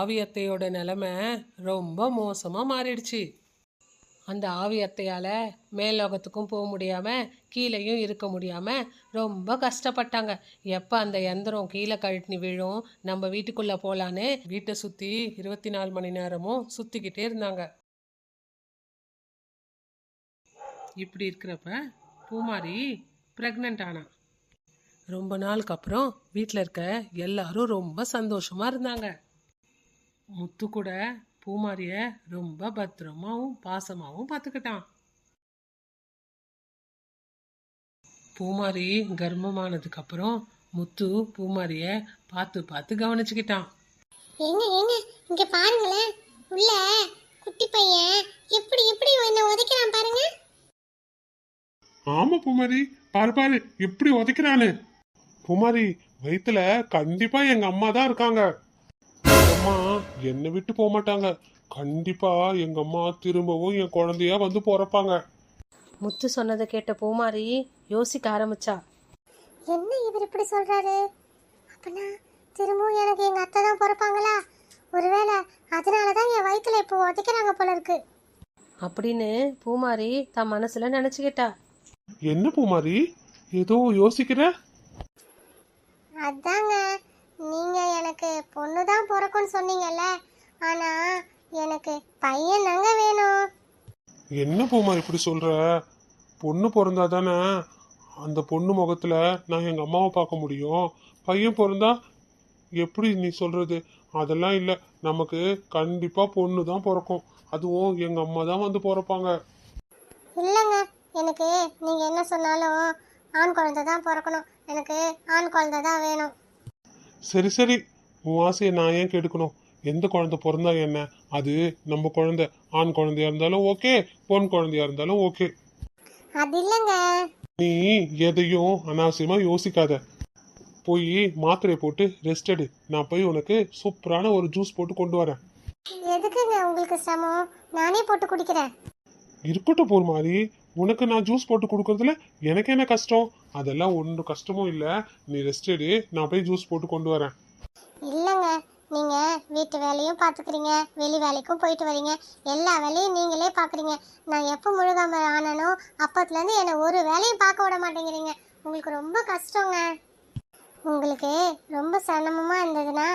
ஆவியத்தையோட நிலமை ரொம்ப மோசமாக மாறிடுச்சு. அந்த ஆவியத்தையால் மேலோகத்துக்கும் போக முடியாமல் கீழேயும் இருக்க முடியாமல் ரொம்ப கஷ்டப்பட்டாங்க. எப்போ அந்த எந்திரம் கீழே கழட்டி விழும் நம்ம வீட்டுக்குள்ளே போகலான்னு வீட்டை சுற்றி இருபத்தி நாலு மணி நேரமும் சுற்றிக்கிட்டே இருந்தாங்க. இப்படி இருக்கிறப்ப பூமாரி ப்ரெக்னென்ட் ஆனா. ரொம்ப நாளுக்கு அப்புறம் வீட்டில் இருக்க எல்லாரும் ரொம்ப சந்தோஷமாக இருந்தாங்க. முத்து கூட பூமாரிய ரொம்ப பத்திரமாவும் பாசமாவும் பார்த்துக்கிட்டான் பூமாரி கர்ப்பமானதுக்கு அப்புறம் முத்து பூமாரிய பார்த்து பார்த்து கவனிச்சுக்கிட்டான். ஏங்க ஏங்க இங்க பாருங்களேன். உள்ள குட்டி பையன் எப்படி எப்படி என்ன உதைக்கிறான் பாருங்க. ஆமா பூமாரி பாரு பாரு எப்படி உதைக்கிறானு. பூமாரி வயித்துல கண்டிப்பா எங்க அம்மா தான் இருக்காங்க. அம்மா என்னை விட்டு போக மாட்டாங்க கண்டிப்பா எங்க அம்மா திரும்பவும் என் குழந்தையா வந்து பிறப்பாங்க. முத்து சொன்னதை கேட்ட பூமாரி யோசிக்க ஆரம்பிச்சா. என்ன இவர் இப்படி சொல்றாரு? அப்பனா திரும்பவும் எனக்கு எங்க அத்தை தான் பிறப்பாங்களா? ஒருவேளை அதனால தான் என் வயித்துல இப்போ உதைக்கிறாங்க போல இருக்கு. அப்படின்னு பூமாரி தன் மனசுல நினைச்சுக்கிட்டா. என்ன பூமாரி? ஏதோ யோசிக்கிற? அதாங்க நீங்க எனக்கு பொண்ணு தான் பிறக்கும்னு சொன்னீங்கல்ல ஆனா எனக்கு பையன் தாங்க வேணும். என்ன பூமாரி இப்படி சொல்ற? பொண்ணு பிறந்தா தானே அந்த பொண்ணு முகத்துல நான் எங்க அம்மாவை பார்க்க முடியும். பையன் பிறந்தா எப்படி நீ சொல்றது? அதெல்லாம் இல்லை. நமக்கு கண்டிப்பா பொண்ணு தான் பிறக்கும். அதுவும் எங்க அம்மா தான் வந்து பிறப்பாங்க. இல்லைங்க எனக்கு நீங்க என்ன சொன்னாலும் ஆண் குழந்தை தான் பிறக்கணும். எனக்கு ஆண் குழந்தை தான் வேணும். சரி சரி. உன் ஆசையை நான் ஏன் கெடுக்கணும்? எந்த குழந்தை பிறந்தா என்ன? அது நம்ம குழந்தை. ஆண் குழந்தையா இருந்தாலும் ஓகே பொன் குழந்தையா இருந்தாலும் ஓகே. அது இல்லைங்க. நீ எதையும் அனாவசியமா யோசிக்காத. போய் மாத்திரை போட்டு ரெஸ்ட் எடு. நான் போய் உனக்கு சூப்பரான ஒரு ஜூஸ் போட்டு கொண்டு வரேன். எதுக்குங்க உங்களுக்கு சிரமம்? நானே போட்டு குடிக்கிறேன். இருக்கட்டும் போர் மாதிரி உனக்கு நான் ஜூஸ் போட்டு கொடுக்கறதுல எனக்கு என்ன கஷ்டம்? அதெல்லாம் ஒன்றும் கஷ்டமும் இல்லை. நீ ரெஸ்ட் எடு. நான் போய் ஜூஸ் போட்டு கொண்டு வரேன். இல்லைங்க. நீங்க வீட்டு வேலையும் பார்த்துக்கிறீங்க வெளி வேலைக்கும் போயிட்டு வரீங்க. எல்லா வேலையும் நீங்களே பார்க்குறீங்க நான் எப்போ முழுகாம ஆனனோ அப்பத்துலேருந்து என்னை ஒரு வேலையும் பார்க்க விட மாட்டேங்கிறீங்க. உங்களுக்கு ரொம்ப கஷ்டங்க. உங்களுக்கு ரொம்ப சிரமமாக இருந்ததுன்னா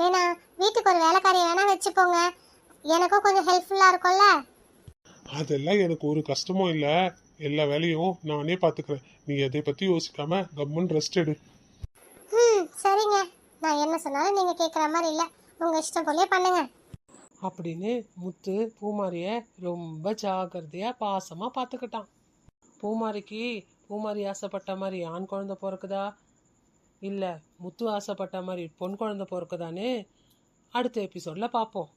வேணா வீட்டுக்கு ஒரு வேலைக்காரியை வேணா வச்சுப்போங்க எனக்கும் கொஞ்சம் ஹெல்ப்ஃபுல்லாக இருக்கும்ல. அதெல்லாம் எனக்கு ஒரு கஷ்டமும் இல்லை. எல்லா வேலையும் நானே பார்த்துக்கிறேன் நீ எதை பற்றி யோசிக்காம கம்முன்னு ரெஸ்ட் எடு. ம் சரிங்க. நான் என்ன சொன்னாலும் நீங்கள் கேட்குற மாதிரி இல்லை. உங்கள் இஷ்டம் போலே பண்ணுங்க. அப்படின்னு முத்து பூமாரிய ரொம்ப ஜாக்கிரதையா பாசமா பார்த்துக்கிட்டான் பூமாரிக்கு பூமாரி ஆசைப்பட்ட மாதிரி ஆண் குழந்தை பிறக்குதா? இல்லை முத்து ஆசைப்பட்ட மாதிரி பொன் குழந்தை பிறக்குதான்னு அடுத்த எபிசோட்ல பார்ப்போம்